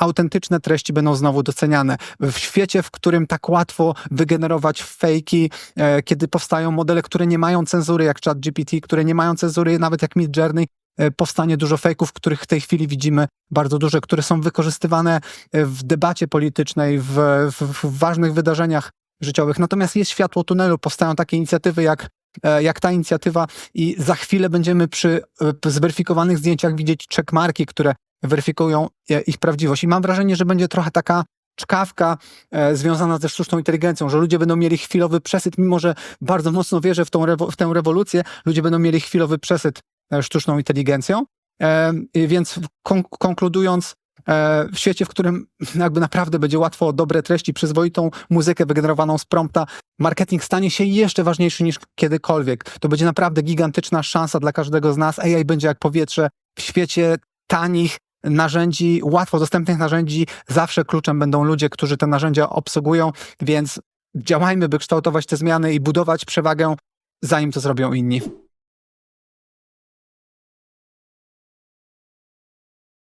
autentyczne treści będą znowu doceniane. W świecie, w którym tak łatwo wygenerować fejki, e, kiedy powstają modele, które nie mają cenzury, jak ChatGPT, które nie mają cenzury, nawet jak Midjourney, e, powstanie dużo fejków, których w tej chwili widzimy bardzo dużo, które są wykorzystywane e, w debacie politycznej, w, w, w ważnych wydarzeniach życiowych. Natomiast jest światło tunelu, powstają takie inicjatywy jak, e, jak ta inicjatywa i za chwilę będziemy przy zweryfikowanych zdjęciach widzieć checkmarki, które weryfikują e, ich prawdziwość. I mam wrażenie, że będzie trochę taka czkawka e, związana ze sztuczną inteligencją, że ludzie będą mieli chwilowy przesyt, mimo że bardzo mocno wierzę w, tą rewo- w tę rewolucję, ludzie będą mieli chwilowy przesyt e, sztuczną inteligencją. E, więc kon- konkludując, e, w świecie, w którym jakby naprawdę będzie łatwo o dobre treści, przyzwoitą muzykę wygenerowaną z prompta, marketing stanie się jeszcze ważniejszy niż kiedykolwiek. To będzie naprawdę gigantyczna szansa dla każdego z nas. AI będzie jak powietrze w świecie tanich narzędzi, łatwo dostępnych narzędzi. Zawsze kluczem będą ludzie, którzy te narzędzia obsługują, więc działajmy, by kształtować te zmiany i budować przewagę, zanim to zrobią inni.